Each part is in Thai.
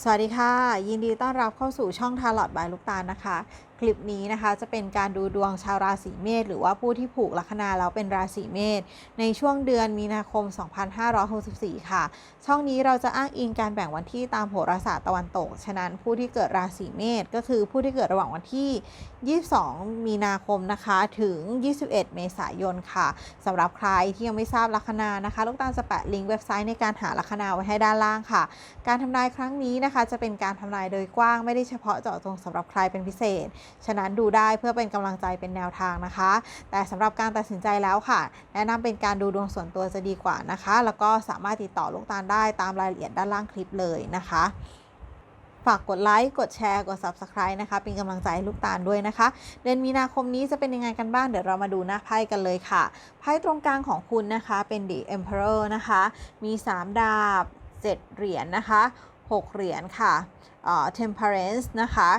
สวัสดีค่ะ ยินดีต้อนรับเข้าสู่ช่องทาร์ลอตบายลูกตาลนะคะ คลิปนี้นะคะ จะเป็นการดูดวงชาวราศีเมษหรือว่าผู้ที่ผูกลัคนาแล้วเป็นราศีเมษในช่วงเดือนมีนาคม 2564 ค่ะ ช่องนี้เราจะอ้างอิงการแบ่งวันที่ตามโหราศาสตร์ตะวันตก ฉะนั้นผู้ที่เกิดราศีเมษก็คือผู้ที่เกิดระหว่างวันที่ 22 มีนาคมนะคะถึง 21 เมษายนค่ะสำหรับใครที่ยังไม่ทราบลัคนานะคะ ลูกตาลจะแปะลิงก์เว็บไซต์ในการหาลัคนาไว้ให้ด้านล่างค่ะ การทำนายครั้งนี้นะคะจะเป็นการทำนายโดยกว้างไม่ได้เฉพาะเจาะจงสำหรับใครเป็นพิเศษฉะนั้นดูได้เพื่อเป็นกำลังใจเป็นแนวทางนะคะ แต่สำหรับการตัดสินใจแล้วค่ะ แนะนำเป็นการดูดวงส่วนตัวจะดีกว่านะคะ แล้วก็สามารถติดต่อลูกตาลได้ตามรายละเอียดด้านล่างคลิปเลยนะคะฝากกดไลค์ กดแชร์ กด Subscribe นะคะ เป็นกำลังใจให้ลูกตาลด้วยนะคะ เดือนมีนาคมนี้จะเป็นยังไงกันบ้าง เดี๋ยวเรามาดูหน้าไพ่กันเลยค่ะ ไพ่ตรงกลางของคุณนะคะ เป็น The Emperor นะคะ มี 3 ดาบ 7 เหรียญนะคะ 6 เหรียญค่ะเอ่อ Temperance นะคะ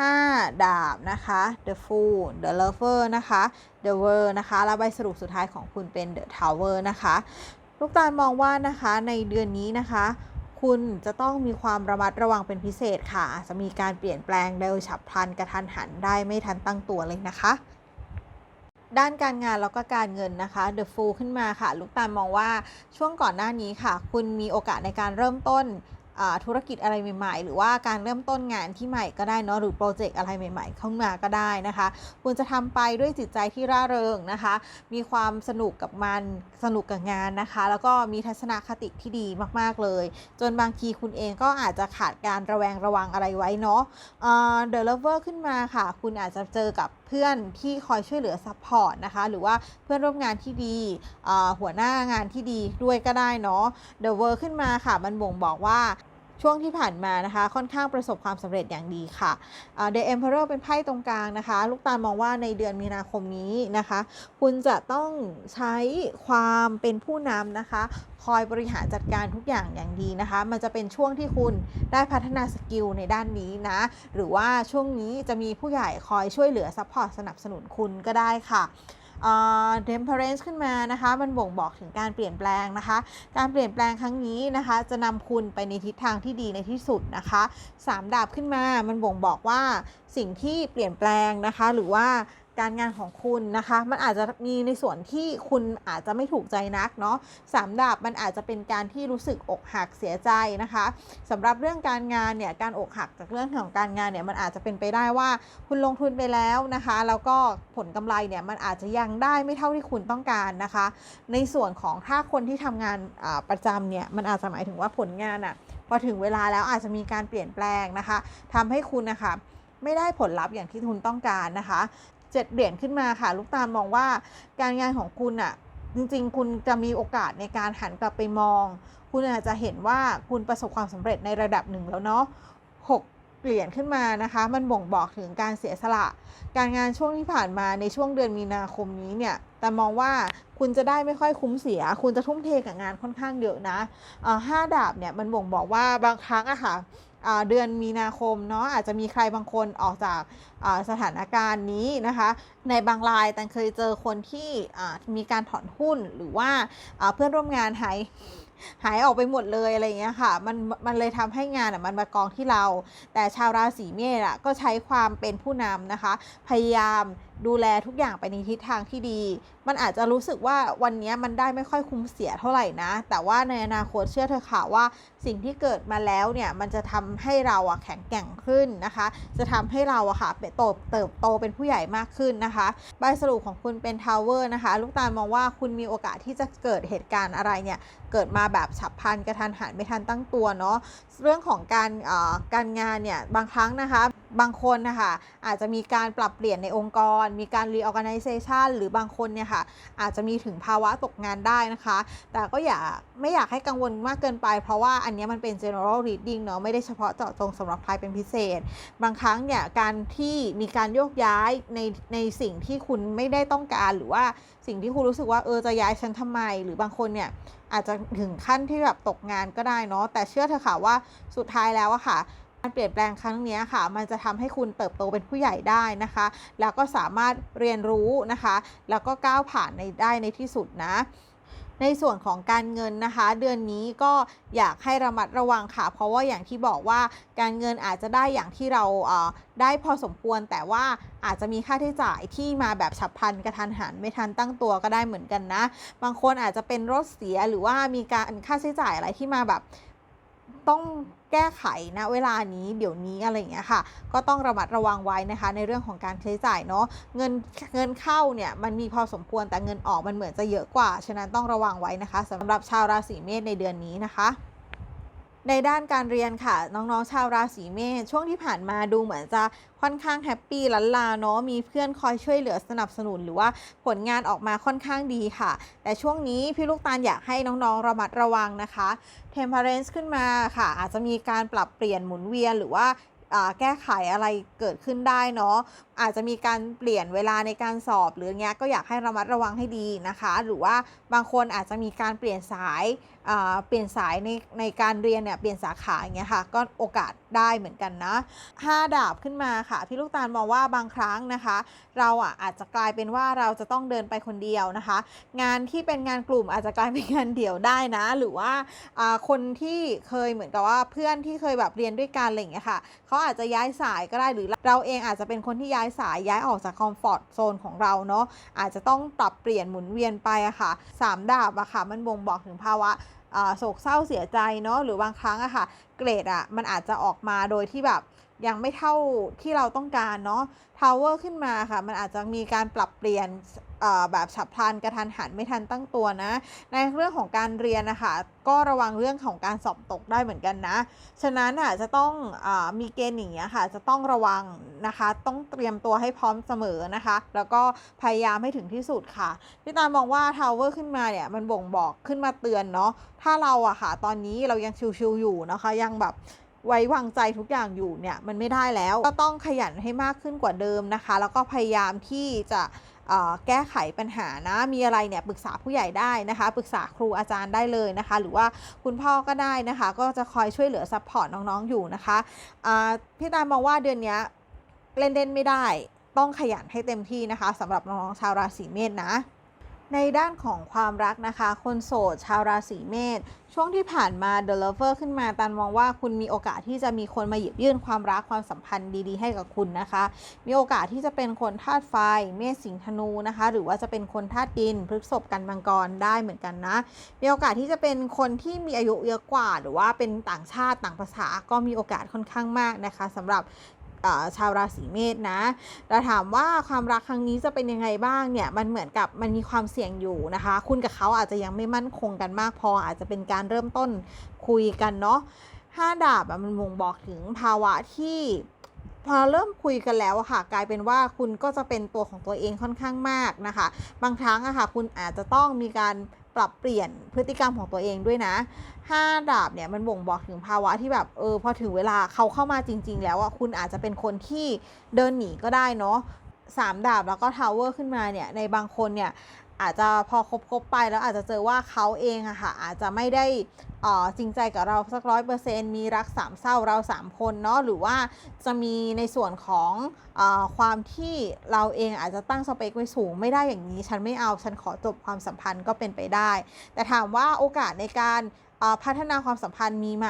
5 ดาบนะคะ The Fool The Lover นะคะ The World นะคะแล้วใบสรุปสุดท้ายของคุณเป็น The Tower นะคะลูกตาลมองว่านะคะในเดือนนี้นะคะคุณจะต้องมีความระมัดระวังเป็นพิเศษค่ะอาจจะมีการเปลี่ยนแปลงเร็วฉับพลันกระทันหันได้ไม่ทันตั้งตัวเลยนะคะ ด้านการงานแล้วก็การเงินนะคะ The Fool ขึ้นมาค่ะ ลูกตาลมองว่าช่วงก่อนหน้านี้ค่ะ คุณมีโอกาสในการเริ่มต้น ธุรกิจอะไรใหม่ๆ หรือว่าการเริ่มต้นงานที่ใหม่ก็ได้เนาะหรือโปรเจกต์อะไรใหม่ ๆ เข้ามาก็ได้นะคะ คุณจะทำไปด้วยจิตใจที่ร่าเริงนะคะ มีความสนุกกับมันสนุกกับงานนะคะ แล้วก็มีทัศนคติที่ดีมากๆเลย จนบางทีคุณเองก็อาจจะขาดการระแวงระวังอะไรไว้เนาะเดอะเลเวอร์ขึ้นมาค่ะ คุณอาจจะเจอกับ พื่อนที่คอยช่วยเหลือซัพพอร์ตนะคะ หรือว่าเพื่อนร่วมงานที่ดีหัวหน้างานที่ดีด้วยก็ได้เนาะเดอะเวอร์ขึ้นมาค่ะ มันบ่งบอกว่า ช่วงที่ผ่านมานะคะ ค่อนข้างประสบความสำเร็จอย่างดีค่ะเดอะเอ็มเพอเรอร์เป็นไพ่ตรงกลางนะคะ ลูกตาลมองว่าในเดือนมีนาคมนี้นะคะ คุณจะต้องใช้ความเป็นผู้นำนะคะ คอยบริหารจัดการทุกอย่างอย่างดีนะคะ มันจะเป็นช่วงที่คุณได้พัฒนาสกิลในด้านนี้นะ หรือว่าช่วงนี้จะมีผู้ใหญ่คอยช่วยเหลือซัพพอร์ตสนับสนุนคุณก็ได้ค่ะ เ temperance ขึ้นมานะคะ มันบ่งบอกถึงการเปลี่ยนแปลงนะคะ การเปลี่ยนแปลงครั้งนี้นะคะ จะนำคุณไปในทิศทางที่ดีในที่สุดนะคะสามดาบขึ้นมา มันบ่งบอกว่าสิ่งที่เปลี่ยนแปลงนะคะ หรือว่า การงานของคุณนะคะ มันอาจจะมีในส่วนที่คุณอาจจะไม่ถูกใจนักเนาะสามดาบมันอาจจะเป็นการที่รู้สึกอกหักเสียใจนะคะสำหรับเรื่องการงานเนี่ยการอกหักจากเรื่องของการงานเนี่ยมันอาจจะเป็นไปได้ว่าคุณลงทุนไปแล้วนะคะ แล้วก็ผลกำไรเนี่ยมันอาจจะยังได้ไม่เท่าที่คุณต้องการนะคะ ในส่วนของถ้าคนที่ทำงานประจำเนี่ยมันอาจจะหมายถึงว่าผลงานอะ่ะพอถึงเวลาแล้วอาจจะมีการเปลี่ยนแปลงนะคะทำให้คุณนะคะไม่ได้ผลลัพธ์อย่างที่คุณต้องการนะคะ เจ็ดเหรียญขึ้นมาค่ะ ลูกตาลมองว่าการงานของคุณอะจริงๆ คุณจะมีโอกาสในการหันกลับไปมอง คุณอาจจะเห็นว่าคุณประสบความสำเร็จในระดับหนึ่งแล้วเนาะหกเหรียญขึ้นมานะคะ มันบ่งบอกถึงการเสียสละ การงานช่วงที่ผ่านมาในช่วงเดือนมีนาคมนี้เนี่ย แต่มองว่าคุณจะได้ไม่ค่อยคุ้มเสีย คุณจะทุ่มเทกับงานค่อนข้างเยอะนะห้าดาบเนี่ยมันบ่งบอกว่าบางครั้งอะค่ะ เดือนมีนาคมเนาะอาจจะมีใครบางคนออกจากสถานการณ์นี้นะคะ ในบางรายแต่เคยเจอคนที่มีการถอนหุ้นหรือว่าเพื่อนร่วมงานหายหายออกไปหมดเลยอะไรเงี้ยค่ะ มันมันเลยทำให้งานอะมันมากองที่เรา แต่ชาวราศีเมษอะก็ใช้ความเป็นผู้นำนะคะ พยายาม ดูแลทุกอย่างไปในทิศทางที่ดี มันอาจจะรู้สึกว่าวันนี้มันได้ไม่ค่อยคุ้มเสียเท่าไหร่นะ แต่ว่าในอนาคตเชื่อเธอค่ะว่า สิ่งที่เกิดมาแล้วเนี่ยมันจะทำให้เราอะแข็งแกร่งขึ้นนะคะ จะทำให้เราอะค่ะโตเติบโตเป็นผู้ใหญ่มากขึ้นนะคะใบสรุปของคุณเป็นทาวเวอร์นะคะ ลูกตาลมองว่าคุณมีโอกาสที่จะเกิดเหตุการณ์อะไรเนี่ยเกิดมาแบบฉับพลันกระทันหันไม่ทันตั้งตัวเนาะเรื่องของการการงานเนี่ยบางครั้งนะคะ บางคนนะคะอาจจะมีการปรับเปลี่ยนในองค์กร มีการ reorganization หรือบางคนเนี่ยค่ะอาจจะมีถึงภาวะตกงานได้นะคะ แต่ก็อย่าไม่อยากให้กังวลมากเกินไป เพราะว่าอันนี้มันเป็น general reading เนาะไม่ได้เฉพาะเจาะจงสำหรับใครเป็นพิเศษ บางครั้งเนี่ยการที่มีการโยกย้ายในในสิ่งที่คุณไม่ได้ต้องการหรือว่าสิ่งที่คุณรู้สึกว่าเออจะย้ายฉันทำไม หรือบางคนเนี่ยอาจจะถึงขั้นที่แบบตกงานก็ได้เนาะแต่เชื่อเถอะค่ะว่าสุดท้ายแล้วอะค่ะ การเปลี่ยนแปลงครั้งนี้ค่ะ มันจะทำให้คุณเติบโตเป็นผู้ใหญ่ได้นะคะ แล้วก็สามารถเรียนรู้นะคะ แล้วก็ก้าวผ่านในได้ในที่สุดนะในส่วนของการเงินนะคะ เดือนนี้ก็อยากให้ระมัดระวังค่ะ เพราะว่าอย่างที่บอกว่าการเงินอาจจะได้อย่างที่เราเได้พอสมควร แต่ว่าอาจจะมีค่าใช้จ่ายที่มาแบบฉับพลันกระทันหันไม่ทันตั้งตัวก็ได้เหมือนกันนะ บางคนอาจจะเป็นรถเสียหรือว่ามีการค่าใช้จ่ายอะไรที่มาแบบ ต้องแก้ไขนะเวลานี้เดี๋ยวนี้อะไรอย่างเงี้ยค่ะ ก็ต้องระมัดระวังไว้นะคะ ในเรื่องของการใช้จ่ายเนาะเงินเงินเข้าเนี่ยมันมีพอสมควรแต่เงินออกมันเหมือนจะเยอะกว่า ฉะนั้นต้องระวังไว้นะคะสำหรับชาวราศีเมษในเดือนนี้นะคะ ในด้านการเรียนค่ะ น้องๆ ชาวราศีเมษช่วงที่ผ่านมาดูเหมือนจะค่อนข้างแฮปปี้ลันลาเนาะมีเพื่อนคอยช่วยเหลือสนับสนุนหรือว่าผลงานออกมาค่อนข้างดีค่ะ แต่ช่วงนี้พี่ลูกตาลอยากให้น้องๆ ระมัดระวังนะคะ Temperance ขึ้นมาค่ะ อาจจะมีการปรับเปลี่ยนหมุนเวียนหรือว่าแก้ไขอะไรเกิดขึ้นได้เนาะอาจจะมีการเปลี่ยนเวลาในการสอบ หรือเงี้ยก็อยากให้ระมัดระวังให้ดีนะคะ หรือว่าบางคนอาจจะมีการเปลี่ยนสายเปลี่ยนสายในในการเรียนเนี่ยเปลี่ยนสาขาอย่างเงี้ยค่ะก็โอกาสได้เหมือนกันนะห้าดาบขึ้นมาค่ะพี่ลูกตาลมองว่าบางครั้งนะคะ เราอะอาจจะกลายเป็นว่าเราจะต้องเดินไปคนเดียวนะคะ งานที่เป็นงานกลุ่มอาจจะกลายเป็นงานเดี่ยวได้นะ หรือว่าคนที่เคยเหมือนกับว่าเพื่อนที่เคยแบบเรียนด้วยกันอะไรอย่างเงี้ยค่ะเขาอาจจะย้ายสายก็ได้หรือเราเองอาจจะเป็นคนที่ย้ายสายย้ายออกจากคอมฟอร์ทโซนของเราเนาะอาจจะต้องปรับเปลี่ยนหมุนเวียนไปอะค่ะสามดาบอะค่ะมันบ่งบอกถึงภาวะ โศกเศร้าเสียใจเนาะหรือบางครั้งอะค่ะ เกรดอะมันอาจจะออกมาโดยที่แบบ ยังไม่เท่าที่เราต้องการเนาะทาวเวอร์ขึ้นมาค่ะ มันอาจจะมีการปรับเปลี่ยนแบบฉับพลันกระทันหันไม่ทันตั้งตัวนะ ในเรื่องของการเรียนนะคะ ก็ระวังเรื่องของการสอบตกได้เหมือนกันนะ ฉะนั้นอะจะต้องอมีเกณฑ์อย่างเงี้ยค่ะ จะต้องระวังนะคะ ต้องเตรียมตัวให้พร้อมเสมอนะคะ แล้วก็พยายามให้ถึงที่สุดค่ะ พี่ตามองว่าทาวเวอร์ขึ้นมาเนี่ย มันบ่งบอกขึ้นมาเตือนเนาะ ถ้าเราอะค่ะ ตอนนี้เรายังชิวๆอยู่นะคะ ยังแบบ ไว้วางใจทุกอย่างอยู่เนี่ยมันไม่ได้แล้ว ก็ต้องขยันให้มากขึ้นกว่าเดิมนะคะ แล้วก็พยายามที่จะแก้ไขปัญหานะมีอะไรเนี่ยปรึกษาผู้ใหญ่ได้นะคะปรึกษาครูอาจารย์ได้เลยนะคะ หรือว่าคุณพ่อก็ได้นะคะ ก็จะคอยช่วยเหลือซัพพอร์ตน้องๆอยู่นะคะพี่ตามองว่าเดือนนี้เล่นเล่นไม่ได้ ต้องขยันให้เต็มที่นะคะสำหรับน้องๆชาวราศีเมษนะ ในด้านของความรักนะคะ คนโสดชาวราศีเมษช่วงที่ผ่านมา The Lover ขึ้นมาตันมองว่าคุณมีโอกาสที่จะมีคนมาหยิบยื่นความรักความสัมพันธ์ดีๆ ให้กับคุณนะคะ มีโอกาสที่จะเป็นคนธาตุไฟ เมษสิงห์ธนูนะคะ หรือว่าจะเป็นคนธาตุดินพฤษภกันมังกรได้เหมือนกันนะ มีโอกาสที่จะเป็นคนที่มีอายุเยอะกว่า หรือว่าเป็นต่างชาติต่างภาษาก็มีโอกาสค่อนข้างมากนะคะสำหรับ ชาวราศีเมษนะแต่ถามว่าความรักครั้งนี้จะเป็นยังไงบ้างเนี่ยมันเหมือนกับมันมีความเสี่ยงอยู่นะคะ คุณกับเขาอาจจะยังไม่มั่นคงกันมากพออาจจะเป็นการเริ่มต้นคุยกันเนาะห้าดาบมันบ่งบอกถึงภาวะที่พอเริ่มคุยกันแล้วอะค่ะ กลายเป็นว่าคุณก็จะเป็นตัวของตัวเองค่อนข้างมากนะคะ บางครั้งอะค่ะ คุณอาจจะต้องมีการ ปรับเปลี่ยนพฤติกรรมของตัวเองด้วยนะห้าดาบเนี่ยมันบ่งบอกถึงภาวะที่แบบเออพอถึงเวลาเขาเข้ามาจริง ๆ แล้วอะคุณอาจจะเป็นคนที่เดินหนีก็ได้เนาะสามดาบแล้วก็ทาวเวอร์ขึ้นมาเนี่ยในบางคนเนี่ย อาจจะพอคบคบไปแล้วอาจจะเจอว่าเขาเองอะค่ะอาจจะไม่ได้จริงใจกับเราสักร้อยเปอร์เซ็นต์มีรักสามเศร้าเราสามคนเนาะหรือว่าจะมีในส่วนของอความที่เราเองอาจจะตั้งสเปคไว้สูงไม่ได้อย่างนี้ ฉันไม่เอาฉันขอจบความสัมพันธ์ก็เป็นไปได้ แต่ถามว่าโอกาสในการพัฒนาความสัมพันธ์มีไหม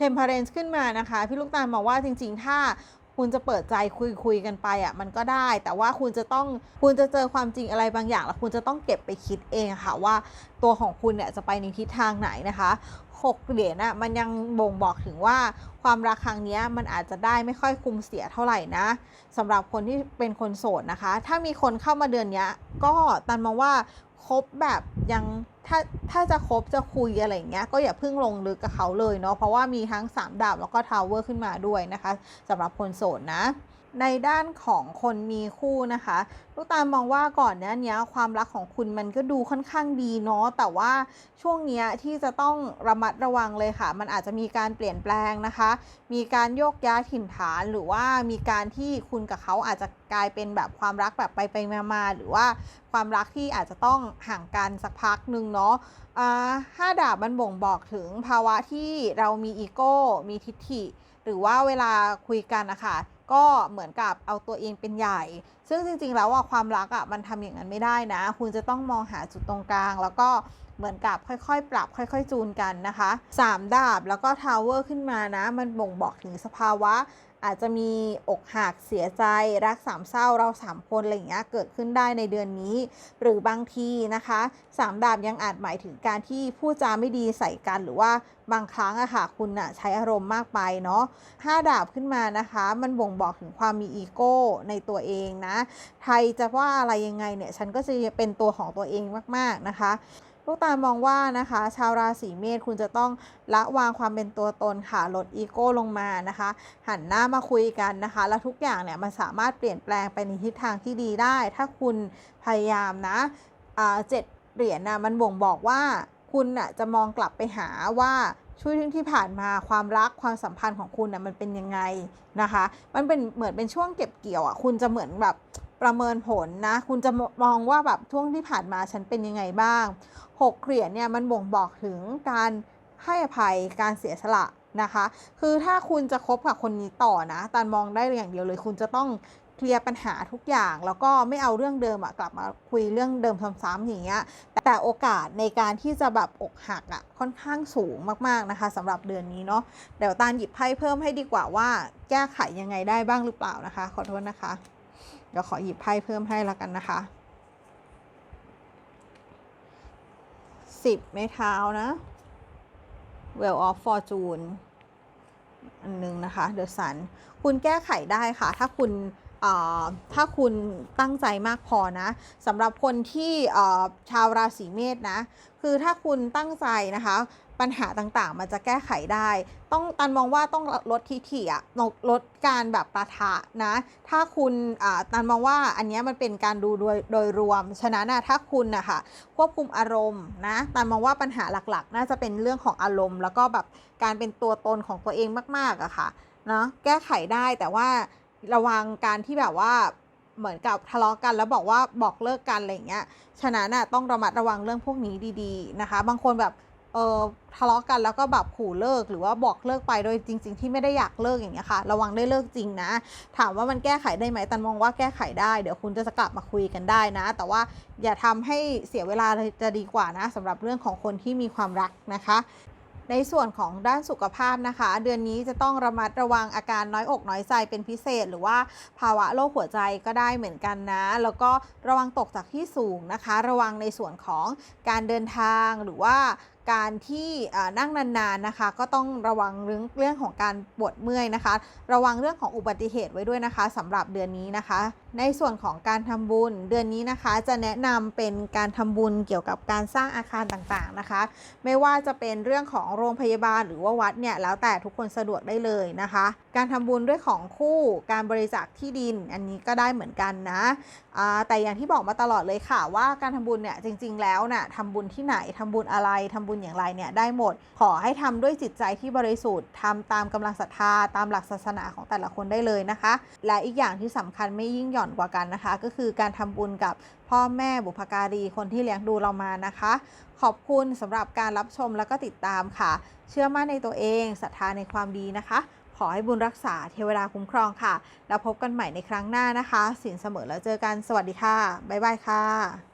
Temperance ขึ้นมานะคะ พี่ลูกตาลมองว่าจริง ๆ ถ้า คุณจะเปิดใจคุยคุยกันไปอะมันก็ได้ แต่ว่าคุณจะต้องคุณจะเจอความจริงอะไรบางอย่าง แล้วคุณจะต้องเก็บไปคิดเองค่ะว่าตัวของคุณเนี่ยจะไปในทิศทางไหนนะคะหกเหรียญน่ะมันยังบ่งบอกถึงว่าความรักครั้งนี้มันอาจจะได้ไม่ค่อยคุ้มเสียเท่าไหร่นะสำหรับคนที่เป็นคนโสดนะคะ ถ้ามีคนเข้ามาเดือนนี้ก็ตันมองว่า คบแบบยังถ้าถ้าจะคบจะคุยอะไรอย่างเงี้ยก็อย่าเพิ่งลงลึกกับเขาเลยเนาะเพราะว่ามีทั้ง 3 ดาบแล้วก็ทาวเวอร์ขึ้นมาด้วยนะคะสำหรับคนโสดนะ ในด้านของคนมีคู่นะคะลูกตาลมองว่าก่อนเนี้ยเนี้ยความรักของคุณมันก็ดูค่อนข้างดีเนาะแต่ว่าช่วงเนี้ยที่จะต้องระมัดระวังเลยค่ะ มันอาจจะมีการเปลี่ยนแปลงนะคะ มีการโยกย้ายถิ่นฐานหรือว่ามีการที่คุณกับเขาอาจจะกลายเป็นแบบความรักแบบไปไปมามาๆหรือว่าความรักที่อาจจะต้องห่างกันสักพักหนึ่งเนาะอ่าห้าดาบมันบ่งบอกถึงภาวะที่เรามีอีโก้ มีทิฐิ หรือว่าเวลาคุยกันนะคะ ก็เหมือนกับเอาตัวเองเป็นใหญ่ ซึ่งจริงๆ แล้วว่าความรักอะมันทำอย่างนั้นไม่ได้นะ คุณจะต้องมองหาจุดตรงกลาง แล้วก็เหมือนกับค่อยๆ ปรับค่อย ๆ จูนกันนะคะสามดาบแล้วก็ทาวเวอร์ขึ้นมานะ มันบ่งบอกถึงสภาวะ อาจจะมีอกหักเสียใจรักสามเศร้าเราสามคนอะไรอย่างเงี้ยเกิดขึ้นได้ในเดือนนี้ หรือบางทีนะคะสามดาบยังอาจหมายถึงการที่พูดจาไม่ดีใส่กันหรือว่าบางครั้งอะค่ะคุณอะใช้อารมณ์มากไปเนาะห้าดาบขึ้นมานะคะ มันบ่งบอกถึงความมีอีโก้ในตัวเองนะใครจะว่าอะไรยังไงเนี่ยฉันก็จะเป็นตัวของตัวเองมากๆนะคะ ลูกตาลมองว่านะคะ ชาวราศีเมษคุณจะต้องละวางความเป็นตัวตนค่ะลดอีโก้ลงมานะคะ หันหน้ามาคุยกันนะคะ แล้วทุกอย่างเนี่ยมันสามารถเปลี่ยนแปลงไปในทิศทางที่ดีได้ ถ้าคุณพยายามนะเจ็ดเหรียญนะมันบ่งบอกว่าคุณน่ะจะมองกลับไปหาว่าช่วงที่ผ่านมาความรักความสัมพันธ์ของคุณน่ะมันเป็นยังไงนะคะ มันเป็นเหมือนเป็นช่วงเก็บเกี่ยวอะคุณจะเหมือนแบบ ประเมินผลนะ คุณจะมองว่าแบบช่วงที่ผ่านมาฉันเป็นยังไงบ้างหกเหรียญเนี่ยมันบ่งบอกถึงการให้อภัยการเสียสละนะคะ คือถ้าคุณจะคบกับคนนี้ต่อนะตันมองได้อย่างเดียวเลย คุณจะต้องเคลียร์ปัญหาทุกอย่างแล้วก็ไม่เอาเรื่องเดิมอะกลับมาคุยเรื่องเดิมซ้ำๆอย่างเงี้ยแต่โอกาสในการที่จะแบบอกหักอะค่อนข้างสูงมากๆนะคะสำหรับเดือนนี้เนาะเดี๋ยวตาลหยิบไพ่เพิ่มให้ดีกว่าว่า แก้ไขยังไงได้บ้างหรือเปล่านะคะ ขอโทษนะคะ เดี๋ยวขอหยิบไพ่เพิ่มให้แล้วกันนะคะสิบไม้เท้านะ Well of Fortune อันหนึงนะคะ The Sun คุณแก้ไขได้ค่ะ ถ้าคุณถ้าคุณตั้งใจมากพอนะสำหรับคนที่ชาวราศีเมษนะ คือถ้าคุณตั้งใจนะคะ ปัญหาต่างๆ มันจะแก้ไขได้ ต้องตันมองว่าต้องลดทิฐิอะลดการแบบประทะนะ ถ้าคุณตันมองว่าอันนี้มันเป็นการดูโดยโดยรวม ฉะนั้นนะถ้าคุณนะคะควบคุมอารมณ์นะตันมองว่าปัญหาหลักๆ น่าจะเป็นเรื่องของอารมณ์ แล้วก็แบบการเป็นตัวตนของตัวเองมากๆอะค่ะเนาะแก้ไขได้แต่ว่าระวังการที่แบบว่าเหมือนกับทะเลาะกันแล้วบอกว่าบอกเลิกกันอะไรเงี้ย ฉะนั้นน่ะต้องระมัดระวังเรื่องพวกนี้ดีๆนะคะ บางคนแบบ เออทะเลาะกันแล้วก็แบบขู่เลิกหรือว่าบอกเลิกไปโดยจริง ๆ ที่ไม่ได้อยากเลิกอย่างเงี้ยค่ะ ระวังได้เลิกจริงนะ ถามว่ามันแก้ไขได้ไหมตันมองว่าแก้ไขได้เดี๋ยวคุณจะกลับมาคุยกันได้นะ แต่ว่าอย่าทำให้เสียเวลาจะดีกว่านะสำหรับเรื่องของคนที่มีความรักนะคะในส่วนของด้านสุขภาพนะคะ เดือนนี้จะต้องระมัดระวังอาการน้อยอกน้อยใจเป็นพิเศษ หรือว่าภาวะโรคหัวใจก็ได้เหมือนกันนะ แล้วก็ระวังตกจากที่สูงนะคะ ระวังในส่วนของการเดินทางหรือว่า การที่นั่งนานๆนะคะ ก็ต้องระวังเรื่องเรื่องของการปวดเมื่อยนะคะ ระวังเรื่องของอุบัติเหตุไว้ด้วยนะคะสำหรับเดือนนี้นะคะในส่วนของการทำบุญเดือนนี้นะคะจะแนะนำเป็นการทำบุญเกี่ยวกับการสร้างอาคารต่างๆนะคะ ไม่ว่าจะเป็นเรื่องของโรงพยาบาลหรือว่าวัดเนี่ยแล้วแต่ทุกคนสะดวกได้เลยนะคะ การทำบุญด้วยของคู่การบริจาคที่ดินอันนี้ก็ได้เหมือนกันนะแต่อย่างที่บอกมาตลอดเลยค่ะว่าการทำบุญเนี่ยจริง ๆ แล้วน่ะทำบุญที่ไหนทำบุญอะไรทำบุญอย่างไรเนี่ยได้หมด ขอให้ทำด้วยจิตใจที่บริสุทธิ์ทำตามกำลังศรัทธาตามหลักศาสนาของแต่ละคนได้เลยนะคะ และอีกอย่างที่สำคัญไม่ยิ่งหย่อนกว่ากันนะคะ ก็คือการทำบุญกับพ่อแม่บุพการีคนที่เลี้ยงดูเรามานะคะ ขอบคุณสำหรับการรับชมแล้วก็ติดตามค่ะ เชื่อมั่นในตัวเองศรัทธาในความดีนะคะ ขอให้บุญรักษาเทวดาคุ้มครองค่ะ แล้วพบกันใหม่ในครั้งหน้านะคะ สินเสมอแล้วเจอกันสวัสดีค่ะบ๊ายบายค่ะ